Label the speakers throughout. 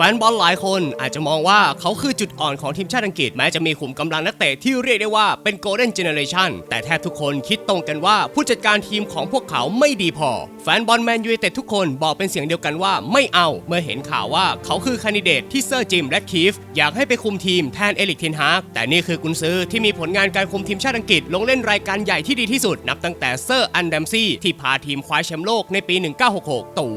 Speaker 1: แฟนบอลหลายคนอาจจะมองว่าเขาคือจุดอ่อนของทีมชาติอังกฤษแม้จะมีขุมกำลังนักเตะที่เรียกได้ว่าเป็น Golden Generation แต่แทบทุกคนคิดตรงกันว่าผู้จัดการทีมของพวกเขาไม่ดีพอ แฟนบอลแมนยูเต็ดทุกคนบอกเป็นเสียงเดียวกันว่าไม่เอาเมื่อเห็นข่าวว่าเขาคือคนดิเดตที่เซอร์จิมและคีฟอยากให้ไปคุมทีมแทนเอลิกเทนฮากแต่นี่คือกุนซือที่มีผลงานการคุมทีมชาติอังกฤษ ลงเล่นรายการใหญ่ที่ดีที่สุดนับตั้งแต่เซอร์อันดัมซี่ที่พาทีมคว้าแชมป์โลกในปี 1966 ตู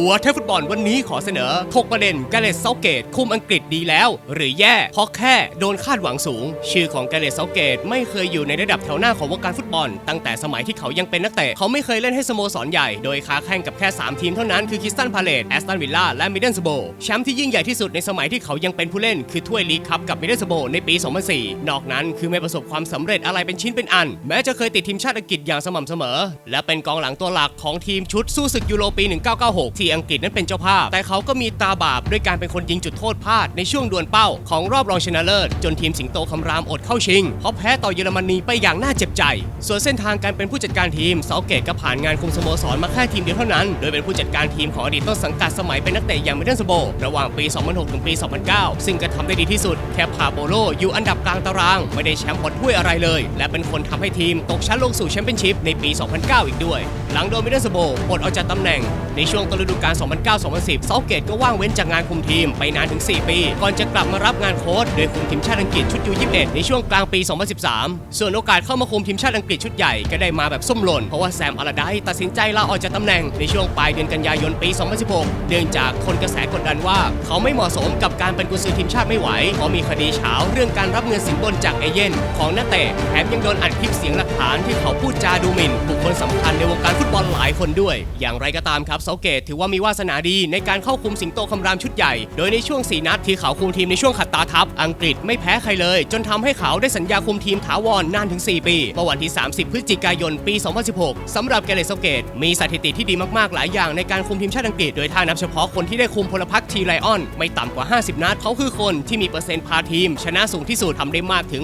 Speaker 1: หัวเทฟุตบอลวันนี้ขอเสนอถกประเด็นกาเลสเซาเกต คุมอังกฤษดีแล้ว หรือแย่เพราะแค่โดนคาดหวังสูง ชื่อของกาเลสเซาเกต ไม่เคยอยู่ในระดับแถวหน้าของวงการฟุตบอล ตั้งแต่สมัยที่เขายังเป็นนักเตะเขาไม่เคยเล่นให้สโมสรใหญ่โดยค้าแข่งกับแค่ 3 ทีมเท่านั้นคือคิสตันพาเลตแอสตันวิลล่าและมิดเดิลสโบแชมป์ที่ยิ่งใหญ่ที่สุดในสมัยที่เขายังเป็นผู้เล่น คือถ้วยลีกคัพกับมิดเดิลสโบในปี 2004 นอกนั้นคือไม่ประสบความสำเร็จอะไรเป็นชิ้นเป็นอัน แม้จะเคยติดทีมชาติอังกฤษอย่างสม่ำเสมอ และเป็นกองหลังตัวหลักของทีมชุดสู้ศึกยูโรปี 1996ที่อังกฤษนั้นเป็นเจ้าภาพ แต่เขาก็มีตาบาปด้วยการเป็นคนยิงจุดโทษพลาดในช่วงดวลเป้าของรอบรองชนะเลิศจนทีมสิงโตคำรามอดเข้าชิง เพราะแพ้ต่อเยอรมนีไปอย่างน่าเจ็บใจ ส่วนเส้นทางการเป็นผู้จัดการทีมเซาเกตก็ผ่านงานคุมสโมสรมาแค่ทีมเดียวเท่านั้น โดยเป็นผู้จัดการทีมของอดีตต้นสังกัดสมัยเป็นนักเตะอย่างมิดเดิลสโบระหว่างปี 2006 ถึงปี 2009 ซึ่งก็ทำได้ดีที่สุดแค่พาโบโลอยู่อันดับกลางตาราง ไม่ได้แชมป์บอลถ้วยอะไรเลย และเป็นคนทำให้ทีมตกชั้นลงสู่แชมเปี้ยนชิพในปี 2009 อีกด้วย หลังโดมิเดิลสโบปลดออกจากตำแหน่งในช่วงต้นฤดูกาล 2009-2010 เซาเกตก็ว่างเว้นจากงานคุมทีมไปนานถึง 4 ปี ก่อนจะกลับมารับงานโค้ชโดยคุมทีมชาติอังกฤษชุดยู21ในช่วงกลางปี 2013 ส่วนโอกาสเข้ามาคุมทีมชาติอังกฤษชุดใหญ่ก็ได้มาแบบส้มหล่น เพราะว่าแซมอาราไดตัดสินใจลาออกจากตำแหน่งในช่วงปลายเดือนกันยายนปี 2016 เนื่องจากคนกระแสกดดันว่า เขาไม่เหมาะสมกับการเป็นกุญซือทีมชาติไม่ไหวเพราะมีคดีเช้าเรื่องการรับเงินสินบนจากเอเย่นของนักเตะแถมยังโดนอัดคลิปเสียงหลักฐานที่เขาพูดจาดูหมิ่นบุคคลสำคัญในวงการฟุตบอลหลายคนด้วย อย่างไรก็ตามครับเซาเกตถือว่ามีวาสนาดีในการเข้าคุมสิงโตคำรามชุดใหญ่ โดยในช่วง 4 นัดที่เขาคุมทีมในช่วงขัดตาทับอังกฤษไม่แพ้ใครเลย จนทำให้เขาได้สัญญาคุมทีมถาวรนานถึง 4 ปีเมื่อวันที่ 30 พฤศจิกายน ปี 2016สำหรับแกเรตเซเกต มีสถิติที่ดีมากๆหลายอย่างในการคุมทีมชาติอังกฤษ โดยถ้านับเฉพาะคนที่ได้คุมพลพรรคทีไลออนไม่ต่ำกว่า 50 นัดเขาคือคนที่มีเปอร์เซ็นต์พาทีม ชนะสูงที่สุดทำได้มากถึง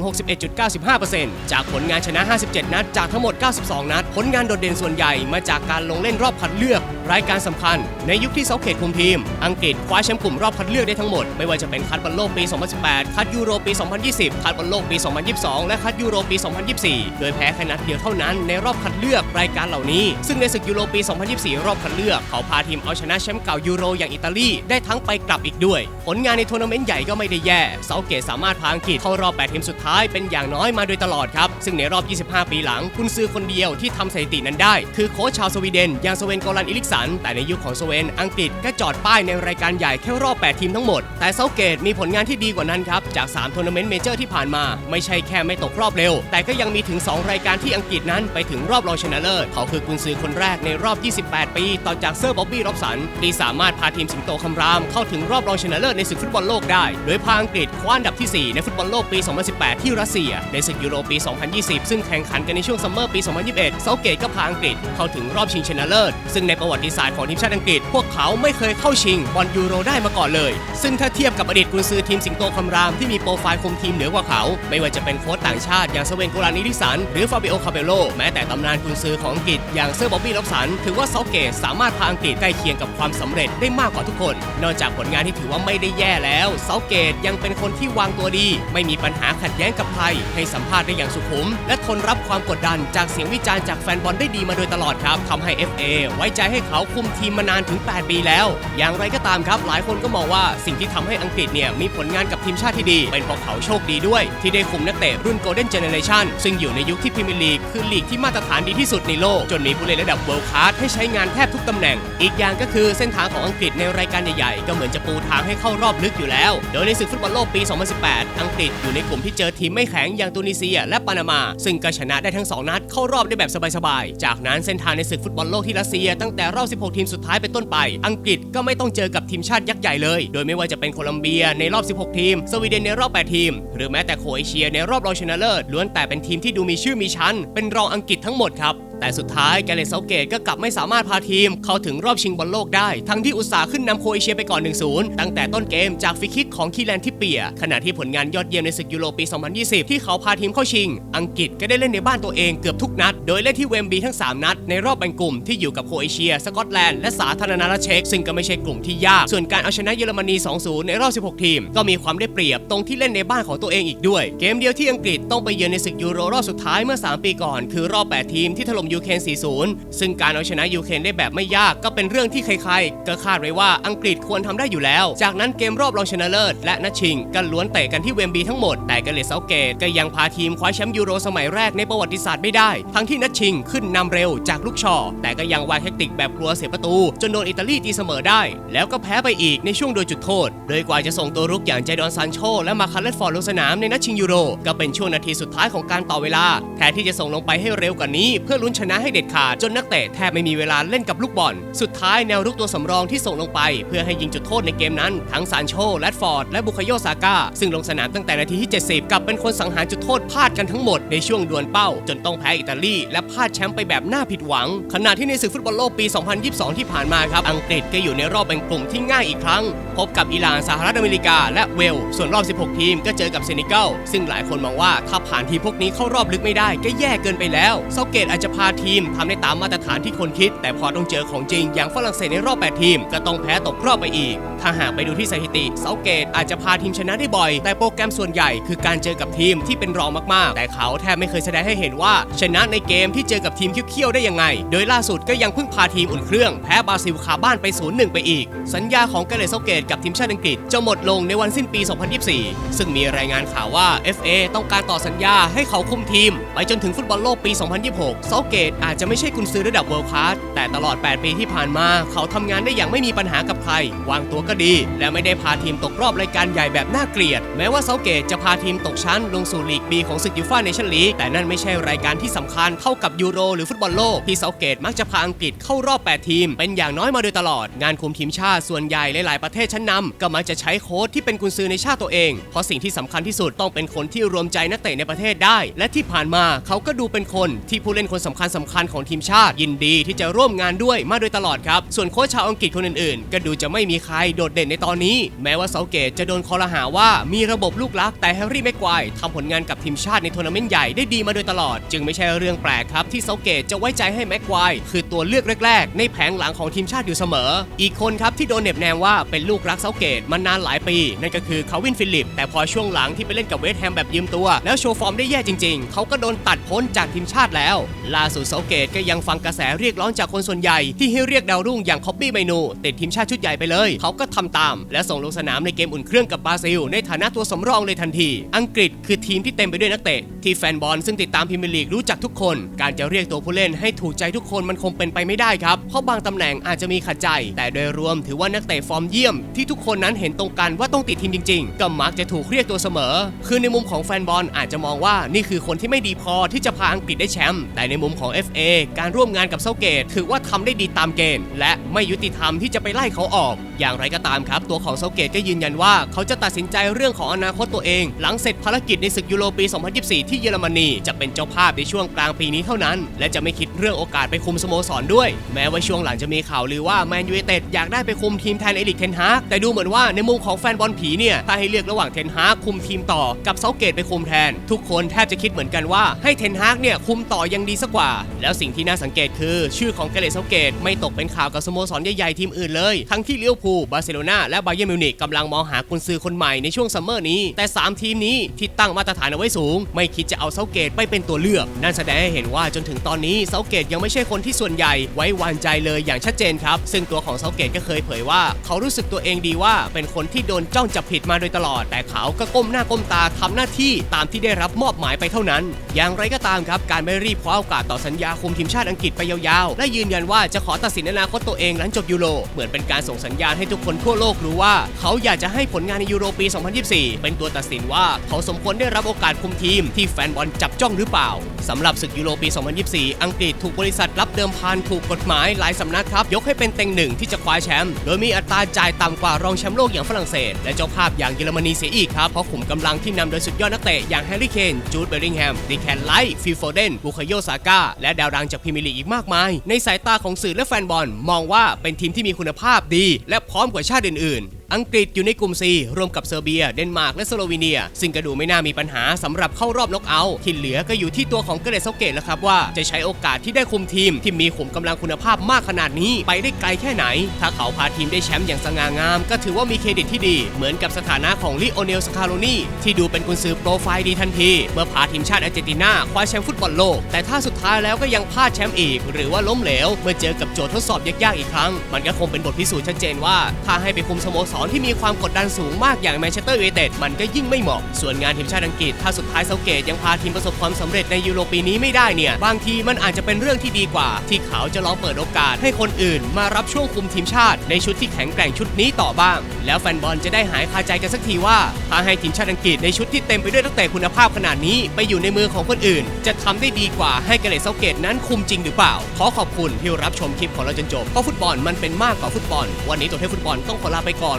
Speaker 1: 61.95%จากผลงานชนะ 57 นัดจากทั้งหมด 92 นัด ผลงานโดดเด่นส่วนใหญ่มาจากการลงเล่นรอบคัดเลือกรายการสำคัญในยุคที่เซาเกตคุมทีม อังกฤษคว้าแชมป์กลุ่มรอบคัดเลือกได้ทั้งหมด ไม่ว่าจะเป็นคัดบอลโลกปี 2018 คัดยูโรปี 2020 คัดบอลโลกปี 2022 และคัดยูโรปี 2024 โดยแพ้แค่นัดเดียวเท่านั้นในรอบคัดเลือกรายการเหล่านี้ ซึ่งในศึกยูโรปี 2024 รอบคัดเลือก เขาพาทีมเอาชนะแชมป์เก่ายูโรอย่างอิตาลีได้ทั้งไปกลับอีกด้วย ผลงานในทัวร์นาเมนต์ใหญ่ก็ไม่ได้แย่เซาเกตสามารถพาอังกฤษเข้ารอบ 8 ทีมสุดท้ายเป็นอย่างน้อยมาโดยตลอดครับ ซึ่งในรอบ 25 ปีหลังคุณซื้อคนเดียวที่ทำสถิตินั้นได้ คือโค้ชชาวสวีเดนอย่างสเวนโกลันอิลิกสัน แต่ในยุคของสเวนอังกฤษก็จอดป้ายในรายการใหญ่แค่รอบ 8 ทีมทั้งหมด แต่เซาเกตมีผลงานที่ดีกว่านั้นครับ จาก3ทัวร์นาเมนต์เมเจอร์ที่ผ่านมา ไม่ใช่แค่ไม่ตกรอบเร็ว แต่ก็ยังมีถึง 2 รายการที่อังกฤษนั้นไปถึงรอบรองชนะเลิศเขาคือกุนซือคนแรกในรอบ 28 ปีต่อจากเซอร์บ๊อบบี้ร็อบสันที่สามารถพาทีมสิงโตคำรามเข้าถึงรอบรองชนะเลิศในศึกฟุตบอลโลกได้ โดยพาอังกฤษคว้าอันดับที่ 4 ในฟุตบอลโลกปี 2018 ที่รัสเซีย ในศึกยูโรปี 2020 ซึ่งแข่งขันกันในช่วงซัมเมอร์ปี 2021 เซาเกตก็พาอังกฤษเข้าถึงรอบชิงชนะเลิศซึ่งในประวัติศาสตร์ของทีมชาติอังกฤษ พวกเขาไม่เคยเข้าชิงบอลยูโรได้มาก่อนเลย ซึ่งถ้าเทียบกับอดีตกุนซือทีมสิงโตคำรามที่มีโปรไฟล์คุมทีมเหนือกว่าเขา ไม่ว่าจะเป็นโค้ชต่างชาติอย่างสเวนโกลานิลิสัน หรือฟาบิโอคาเบโลแม้แต่ตำนานกุนซือของอังกฤษอย่างเซอร์บ๊อบบี้ล็อบสันถือว่าเซาเกตสามารถพาอังกฤษใกล้เคียงกับความสำเร็จได้มากกว่าทุกคน นอกจากผลงานที่ถือว่าไม่ได้แย่แล้วเซาเกตยังเป็นคนที่วางตัวดี ไม่มีปัญหาขัดแย้งกับใครให้สัมภาษณ์ได้อย่างสุขุม และทนรับความกดดันจากเสียงวิจารณ์จากแฟนบอลได้ดีมาโดยตลอดครับทำให้ FA ไว้ใจให้เขาขาคุมทีมมานานถึง 8 ปีแล้ว อย่างไรก็ตามครับ หลายคนก็มองว่าสิ่งที่ทำให้อังกฤษเนี่ยมีผลงานกับทีมชาติที่ดี เป็นเพราะเขาโชคดีด้วย ที่ได้คุมนักเตะรุ่น Golden Generation ซึ่งอยู่ในยุคที่พรีเมียร์ลีกคือลีกที่มาตรฐานดีที่สุดในโลก จนมีผู้เล่นระดับ World Class ให้ใช้งานแทบทุกตำแหน่ง อีกอย่างก็คือเส้นทางของอังกฤษในรายการใหญ่ๆ ก็เหมือนจะปูทางให้เข้ารอบลึกอยู่แล้ว โดยในศึกฟุตบอลโลกปี 2018 อังกฤษอยู่ในกลุ่มที่เจอทีมไม่แข็งอย่างตูนิเซีย และปานามา ซึ่งก็ชนะได้ทั้ง 2 นัดเข้ารอบได้แบบสบายๆ จากนั้นเส้นทางในศึกฟุตบอลโลกที่รัสเซียตั้งแต่รอบ16 ทีมสุดท้ายเป็นต้นไป อังกฤษก็ไม่ต้องเจอกับทีมชาติยักษ์ใหญ่เลย โดยไม่ว่าจะเป็นโคลัมเบียในรอบ 16 ทีม สวีเดนในรอบ 8 ทีม หรือแม้แต่โครเอเชียในรอบรองชนะเลิศล้วนแต่เป็นทีมที่ดูมีชื่อมีชั้น เป็นรองอังกฤษทั้งหมดครับ แต่สุดท้ายแกเรตเซาเกตก็กลับไม่สามารถพาทีม เข้าถึงรอบชิงบอลโลกได้ ทั้งที่อุตสาห์ขึ้นนำโครเอเชียไปก่อน 1-0 ตั้งแต่ต้นเกมจากฟรีคิกของคีแลนทิปเปีย ขณะที่ผลงานยอดเยี่ยมในศึกยูโรปี 2020 ที่เขาพาทีมเข้าชิง อังกฤษก็ได้เล่นในบ้านตัวเองเกือบทุกนัด โดยเล่นที่เวมบีทั้ง 3 นัด ในรอบแบ่งกลุ่มที่อยู่กับโครเอเชีย สกอตแลนด์และสาธารณรัฐเช็กซึ่งก็ไม่ใช่กลุ่มที่ยาก ส่วนการเอาชนะเยอรมนี 2-0 ในรอบ 16 ทีม ก็มีความได้เปรียบตรงที่เล่นในบ้านของตัวเองอีกด้วย เกมเดียวที่อังกฤษต้องไปเยือนในศึกยูโรรอบสุดท้ายเมื่อ 3 ปีก่อน คือรอบ 8 ทีมที่ถล่มยูเครน4-0 ซึ่งการเอาชนะยูเครนได้แบบไม่ยากก็เป็นเรื่องที่ใครๆ ก็คาดไว้ว่าอังกฤษควรทำได้อยู่แล้ว จากนั้นเกมรอบรองชนะเลิศและนัดชิงก็ล้วนเตะกันที่เวมบีทั้งหมด แต่กาเลตเซาเกตก็ยังพาทีมคว้าแชมป์ยูโรสมัยแรกในประวัติศาสตร์ไม่ได้ ทั้งที่นัดชิงขึ้นนำเร็วจากลูกชอแต่ก็ยังวางแทคติกแบบกลัวเสียประตู จนโดนอิตาลีตีเสมอได้ แล้วก็แพ้ไปอีกในช่วงโดยจุดโทษ โดยกว่าจะส่งตัวรุกอย่างเจดอนซานโชและมาคาร์เลตฟอร์ดลงสนามในนัดชิงยูโรก็เป็นช่วงนาทีสุดท้ายของการต่อเวลาแทนที่จะส่งลงไปให้เร็วกว่านี้เพื่อลุ้นชนะให้เด็ดขาดจนนักเตะแทบไม่มีเวลาเล่นกับลูกบอล สุดท้ายแนวรุกตัวสำรองที่ส่งลงไป เพื่อให้ยิงจุดโทษในเกมนั้น ทั้งซานโชแรดฟอร์ด และบุคโยซาก้า ซึ่งลงสนามตั้งแต่นาทีที่ 70กลับเป็นคนสังหารจุดโทษพลาดกันทั้งหมดในช่วงดวลเป้า จนต้องแพ้อิตาลีและพลาดแชมป์ไปแบบน่าผิดหวัง ขณะที่ในศึกฟุตบอลโลกปี 2022 ที่ผ่านมาครับอังกฤษก็อยู่ในรอบแบ่งกลุ่มที่ง่ายอีกครั้ง พบกับอิหร่านสหรัฐอเมริกา และเวลส่วนรอบ 16 ทีมก็เจอกับเซนิกัลซึ่งหลายคนมองว่าถ้าผ่านทีมพวกนี้เข้ารอบลึกไม่ได้ก็แย่เกินไปแล้วเซาเกตอาจจะพาทีมทำได้ตามมาตรฐานที่คนคิด แต่พอต้องเจอของจริงอย่างฝรั่งเศสในรอบ 8 ทีม ก็ต้องแพ้ตกรอบไปอีก ถ้าหากไปดูที่สถิติเซาเกตอาจจะพาทีมชนะได้บ่อย แต่โปรแกรมส่วนใหญ่คือการเจอกับทีมที่เป็นรองมากๆ แต่เขาแทบไม่เคยแสดงให้เห็นว่าชนะในเกมที่เจอกับทีมเคี้ยวๆได้ยังไง โดยล่าสุดก็ยังเพิ่งพาทีมอุ่นเครื่องแพ้บราซิลคาบ้านไป 0-1 ไปอีก สัญญาของเกเลตเซาเกตกับทีมชาติอังกฤษจะหมดลงในวันสิ้นปี 2024 ซึ่งมีรายงานข่าวว่า FA ต้องการต่อสัญญาให้เขาคุมทีม ไปจนถึงฟุตบอลโลกปี 2026เซาเกตอาจจะไม่ใช่กุนซือระดับเวิลด์คลาสแต่ตลอด 8 ปีที่ผ่านมา เขาทำงานได้อย่างไม่มีปัญหากับใคร วางตัวก็ดี และไม่ได้พาทีมตกรอบรายการใหญ่แบบน่าเกลียด แม้ว่าเซาเกตจะพาทีมตกชั้นลงสู่ลีกบีของศึกยูฟ่าเนชั่นลีกแต่นั่นไม่ใช่รายการที่สำคัญเท่ากับยูโรหรือฟุตบอลโลกที่เซาเกตมักจะพาอังกฤษเข้ารอบ 8 ทีม เป็นอย่างน้อยมาโดยตลอด งานคุมทีมชาติส่วนใหญ่หลายๆประเทศชั้นนำก็มักจะใช้โค้ชที่เป็นกุนซือในชาติตัวเอง เพราะสิ่งที่สำคัญที่สุดต้องเป็นคนที่รวมใจนักเตะในประเทศได้ และที่ผ่านมาเขาก็ดูเป็นคนที่ผู้เล่นคนสำคัญสำคัญของทีมชาติ ยินดีที่จะร่วมงานด้วยมาโดยตลอดครับ ส่วนโค้ชชาวอังกฤษคนอื่นๆ ก็ดูจะไม่มีใครโดดเด่นในตอนนี้ แม้ว่าเซาเกตจะโดนคอรหาว่ามีระบบลูกลัก แต่แฮร์รี่แม็กควายทำผลงานกับทีมชาติในทัวร์นาเมนต์ใหญ่ได้ดีมาโดยตลอด จึงไม่ใช่เรื่องแปลกครับที่เซาเกตจะไว้ใจให้แม็กควายคือตัวเลือกแรก ๆ ในแผงหลังของทีมชาติอยู่เสมอ อีกคนครับที่โดนเน็บแนมว่าเป็นลูกรักเซาเกตมานานหลายปี นั่นก็คือคาวินฟิลิป แต่พอช่วงหลังที่ไปเล่นกับเวสต์แฮมแบบยืมตัว แล้วโชว์ฟอร์มได้แย่จริง ๆ เขาก็โดนตัดพ้นจากทีมชาติแล้วล่าสดเซาเกตก็ยังฟังกระแสเรียกร้องจากคนส่วนใหญ่ที่ให้เรียกดาวรุ่งอย่างคอบบี้ไมนูติดทีมชาติชุดใหญ่ไปเลย เขาก็ทำตาม และส่งลงสนามในเกมอุ่นเครื่องกับบราซิล ในฐานะตัวสำรองเลยทันที อังกฤษคือทีมที่เต็มไปด้วยนักเตะ ที่แฟนบอลซึ่งติดตามพรีเมียร์ลีกรู้จักทุกคน การจะเรียกตัวผู้เล่นให้ถูกใจทุกคนมันคงเป็นไปไม่ได้ครับเพราะบางตำแหน่งอาจจะมีขัดใจ แต่โดยรวมถือว่านักเตะฟอร์มเยี่ยมที่ทุกคนนั้นเห็นตรงกันว่าต้องติดทีมจริง ๆ ก็มักจะถูกเรียกตัวเสมอ คือในมุมของแฟนบอลอาจจะมองว่านี่คือคนที่ไม่ดีพอที่จะพาอังกฤษได้แชมป์แต่ในมุมของ FA การร่วมงานกับเซาเกต ถือว่าทำได้ดีตามเกณฑ์ และไม่ยุติธรรมที่จะไปไล่เขาออก อย่างไรก็ตามครับ ตัวของเซาเกตก็ยืนยันว่า เขาจะตัดสินใจเรื่องของอนาคตตัวเอง หลังเสร็จภารกิจในศึกยูโรปี 2024 ที่เยอรมนีจะเป็นเจ้าภาพในช่วงกลางปีนี้เท่านั้น และจะไม่คิดเรื่องโอกาสไปคุมสโมสรด้วย แม้ว่าช่วงหลังจะมีข่าวลือว่าแมนยูไนเต็ดอยากได้ไปคุมทีมแทนเอริกเทนฮากแต่ดูเหมือนว่าในมุมของแฟนบอลผีเนี่ยถ้าให้เลือกระหว่างเทนฮากคุมทีมต่อกับเซาเกตไปคุมแทน ทุกคนแทบจะคิดเหมือนกันว่าให้เทนฮากเนี่ยคุมต่อยังดีสักกว่าแล้วสิ่งที่น่าสังเกตคือชื่อของเกเรตเซาเกตไม่ตกเป็นข่าวกับสโมสรใหญ่ๆทีมอื่นเลย ทั้งที่เลิเวพูบาร์เซโลนาและบาเยร์มิวนิกกำลังมองหากุนซือคนใหม่ในช่วงซัมเมอร์นี้ แต่ 3 ทีมนี้ที่ตั้งมาตรฐานเอาไว้สูง ไม่คิดจะเอาเซาเกตไปเป็นตัวเลือก นั่นแสดงให้เห็นว่าจนถึงตอนนี้เซาเกตยังไม่ใช่คนที่ส่วนใหญ่ไว้วางใจเลยอย่างชัดเจนครับ ซึ่งตัวของเซาเกตก็เคยเผยว่า เขารู้สึกตัวเองดีว่าเป็นคนที่โดนจ้องจับผิดมาโดยตลอด แต่เขาก็ก้มหน้าก้มตาทำหน้าที่ตามที่ได้รับมอบหมายไปเท่านั้น อย่างไรก็ตามครับการไม่รีบคว้าโอกาสต่อสัญญาคุมทีมชาติอังกฤษไปยาวๆ และยืนยันว่าจะขอตัดสินอนาคตตัวเองหลังจบยูโร เหมือนเป็นการส่งสัญญาณให้ทุกคนทั่วโลกรู้ว่า เขาอยากจะให้ผลงานในยูโรปี 2024 เป็นตัวตัดสินว่าเขาสมควรได้รับโอกาสคุมทีมที่แฟนบอลจับจ้องหรือเปล่าสำหรับศึกยูโรปี 2024 อังกฤษถูกบริษัทรับเดิมพันถูกกฎหมายหลายสำนักครับยกให้เป็นเต็งหนึ่งที่จะคว้าแชมป์โดยมีอัตราจ่ายต่ำกว่ารองแชมป์โลกอย่างฝรั่งเศส และเจ้าภาพอย่างเยอรมนีเสียอีกครับเพราะขุมกำลังที่นำโดยสุดยอดนักเตะอย่างแฮร์รี่เคนจูดเบลลิงแฮมดิแคนไลท์ฟิลโฟเดนบุคโยซาก้าและดาวดังจากพรีเมียร์ลีกอีกมากมาย ในสายตาของสื่อและแฟนบอลมองว่าเป็นทีมที่มีคุณภาพดี และพร้อมกว่าชาติอื่นๆ อังกฤษอยู่ในกลุ่ม C รวมกับเซอร์เบีย เดนมาร์กและสโลวีเนีย ซึ่งก็ดูไม่น่ามีปัญหาสำหรับเข้ารอบน็อกเอาท์ที่เหลือก็อยู่ที่ตัวของเกเรตเซเกตแล้วครับว่าจะใช้โอกาสที่ได้คุมทีมที่มีขุมกำลังคุณภาพมากขนาดนี้ไปได้ไกลแค่ไหน ถ้าเขาพาทีมได้แชมป์อย่างสง่างาม ก็ถือว่ามีเครดิตที่ดี เหมือนกับสถานะของลิโอเนลสคาโรนีที่ดูเป็นกุนซือโปรไฟล์ดีทันที เมื่อพาทีมชาติอาร์เจนตินาคว้าแชมป์ฟุตบอลโลก แต่ถ้าสุดท้ายแล้วก็ยังพลาดแชมป์อีก หรือว่าล้มเหลว เมื่อเจอกับโจทย์ทดสอบยากๆอีกครั้ง มันก็คงเป็นบทพิสูจน์ชัดเจนว่าถ้าให้ไปคุมสโมสรที่มีความกดดันสูงมากอย่างแมนเชสเตอร์ยูไนเต็ดมันก็ยิ่งไม่เหมาะ ส่วนงานทีมชาติอังกฤษ ถ้าสุดท้ายเซาเกตยังพาทีมประสบความสำเร็จในยูโรปีนี้ไม่ได้เนี่ย บางทีมันอาจจะเป็นเรื่องที่ดีกว่า ที่เขาจะลองเปิดโอกาสให้คนอื่น มารับช่วงคุมทีมชาติ ในชุดที่แข็งแกร่งชุดนี้ต่อบ้าง แล้วแฟนบอลจะได้หายคาใจกันสักทีว่าถ้าให้ทีมชาติอังกฤษในชุดที่เต็มไปด้วยนักเตะคุณภาพขนาดนี้ไปอยู่ในมือของคนอื่น จะทำได้ดีกว่าให้เกเรตเซาเกตนั้นคุมจริงหรือเปล่า ขอขอบคุณที่รับชมคลิปของเราจนจบเพราะฟุตบอลมันเป็นมากกว่าฟุตบอล วันนี้ตัวเทพฟุตบอลต้องขอลาไปก่อน